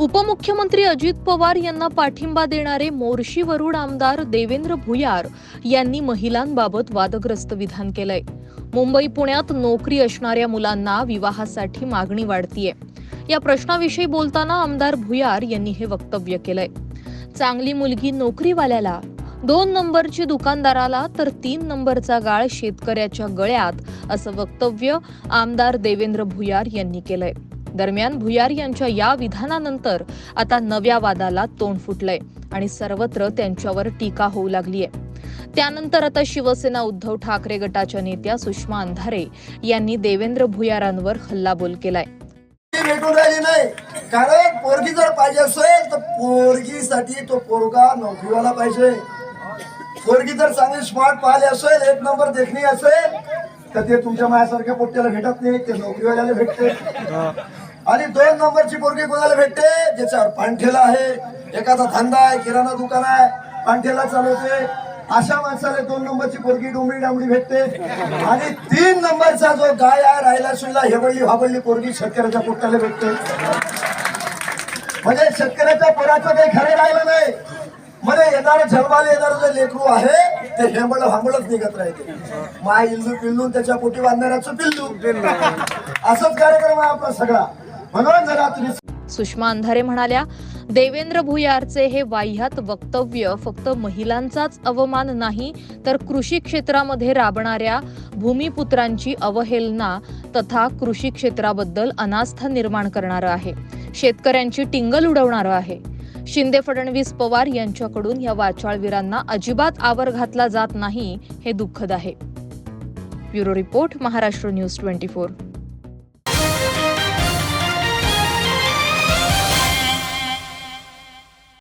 उपमुख्यमंत्री अजित पवार यांना पाठिंबा देणारे मोर्शी वरुड आमदार देवेंद्र भुयार यांनी महिलांबाबत वादग्रस्त विधान केलंय. मुंबई पुण्यात नोकरी असणाऱ्या मुलांना विवाहासाठी मागणी वाढतीये. या प्रश्नाविषयी बोलताना आमदार भुयार यांनी हे वक्तव्य केलंय. चांगली मुलगी नोकरीवाल्याला दोन नंबरची दुकानदाराला तर तीन नंबरचा गाळ शेतकऱ्याच्या गळ्यात असं वक्तव्य आमदार देवेंद्र भुयार यांनी केलंय. दरम्यान भुयार यांच्या या विधानानंतर आता नव्या वादाला तोंड फुटलंय आणि सर्वत्र त्यांच्यावर टीका होऊ लागलीय. त्यानंतर आता शिवसेना उद्धव ठाकरे गटाच्या नेत्या सुषमा अंधारे यांनी देवेंद्र भुयारांवर हल्लाबोल केलाय. भेटून राहिली नाही. कारण पोरगी जर पाहिजे असेल तर पोरगीसाठी तो पोरगा नोकरीवाला पाहिजे. पोरगी जर चांगली स्मार्ट पाहिली असेल एक नंबर देखणी असेल तर ते तुमच्या माझ्यासारख्या पोट्याला भेटत नाही ते नोकरीवाल्याला भेटते. आणि दोन नंबरची पोरगी कोणाला भेटते? ज्याच्यावर पानठेला आहे. एखादा धंदा आहे किराणा दुकान आहे पानठेला चालवते अशा माणसाला दोन नंबरची पोरगी डोंबडी डांबडी भेटते. आणि तीन नंबरचा जो गाय आहे राहिला सुईला हेबळली हाबळली पोरगी शेतकऱ्याच्या पोटाला भेटते. म्हणजे शेतकऱ्याच्या पोराचं काही खरं राहिलं नाही. म्हणजे येणार जन्माला येणार जे लेकरू आहे ते हेंबळ हांबळच निघत राहते. माय इल्लू पिल्लू त्याच्या पोटी बांधणाऱ्याचं पिल्लू. असंच कार्यक्रम आहे आपला सगळा. म्हणून जरा तुम्ही सुषमा अंधारे म्हणाल्या देवेंद्र भुयारचे हे वाह्यात वक्तव्य फक्त महिलांचाच अवमान नाही तर कृषी क्षेत्रामध्ये राबणाऱ्या भूमिपुत्रांची अवहेलना तथा कृषी क्षेत्राबद्दल अनास्था निर्माण करणारं आहे. शेतकऱ्यांची टिंगल उडवणारं आहे. शिंदे फडणवीस पवार यांच्याकडून या वाचाळवीरांना अजिबात आवर घातला जात नाही हे दुःखद आहे. Bureau report Maharashtra news twenty four.